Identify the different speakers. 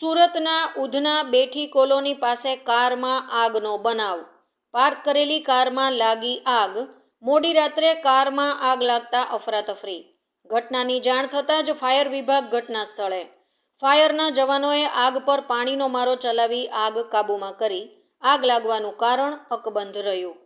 Speaker 1: સુરતના ઉધના બેઠી કોલોની પાસે કારમાં આગનો બનાવ. પાર્ક કરેલી કારમાં લાગી આગ. મોડી રાત્રે કારમાં આગ લાગતા અફરાતફરી. ઘટનાની જાણ થતાં જ ફાયર વિભાગ ઘટના સ્થળે. ફાયરના જવાનોએ આગ પર પાણીનો મારો ચલાવી આગ કાબૂમાં કરી. આગ લાગવાનું કારણ અકબંધ રહ્યું.